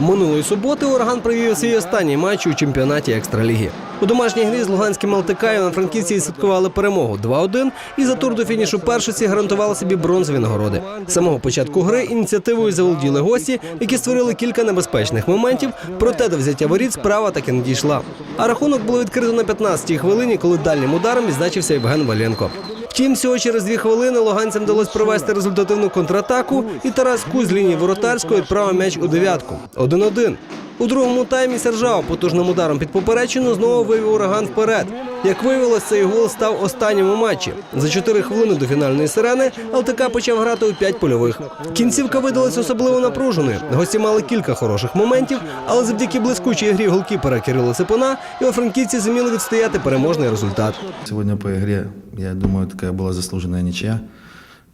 Минулої суботи ураган провів свій останній матч у чемпіонаті екстраліги. У домашній грі з Луганським ЛТК франківці святкували перемогу 2-1 і за тур до фінішу першості гарантували собі бронзові нагороди. З самого початку гри ініціативою заволоділи гості, які створили кілька небезпечних моментів, проте до взяття воріт справа таки не дійшла. А рахунок було відкрито на 15-й хвилині, коли дальнім ударом відзначився Євген Валенко. Втім, всього через дві хвилини луганцям вдалося провести результативну контратаку, і Тарас Кузь з лінії воротарської відправив м'яч у дев'ятку. 1-1. У другому таймі Сержав потужним ударом під поперечину знову вивів ураган вперед. Як виявилось, цей гол став останнім у матчі. За 4 хвилини до фінальної сирени ЛТК почав грати у 5 польових. Кінцівка видалась особливо напруженою. Гості мали кілька хороших моментів, але завдяки блискучій грі голкіпера Кирила Сипона його франківці зуміли відстояти переможний результат. Сегодня по игре, я думаю, такая была заслуженная ничья.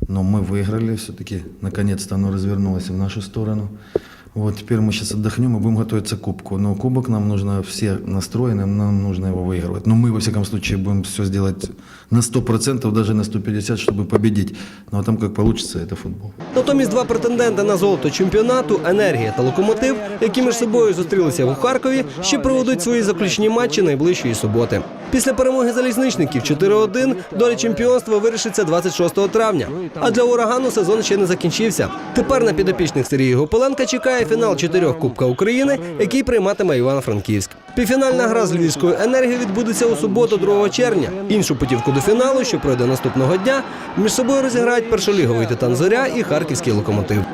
Но мы выиграли все-таки. Наконец-то оно развернулось в нашу сторону. Вот теперь мы сейчас отдохнем и будем готовиться к кубку. Но кубок нам нужно все настроены, нам нужно его выигрывать. Но мы, во всяком случае, будем все сделать на 100%, даже на 150%, чтобы победить. Но там как получится, это футбол. Натомість два претенденти на золото чемпіонату енергія та локомотив, які між собою зустрілися у Харкові, ще проведуть свої заключні матчі найближчої суботи. Після перемоги залізничників 4-1 доля чемпіонства вирішиться 26 травня. А для урагану сезон ще не закінчився. Тепер на підопічних Сергія Гополенка чекає фінал чотирьох Кубка України, який прийматиме Івано-Франківськ. Півфінальна гра з Львівською енергією відбудеться у суботу, 2 червня. Іншу путівку до фіналу, що пройде наступного дня, між собою розіграють першоліговий титан Зоря і харківський локомотив.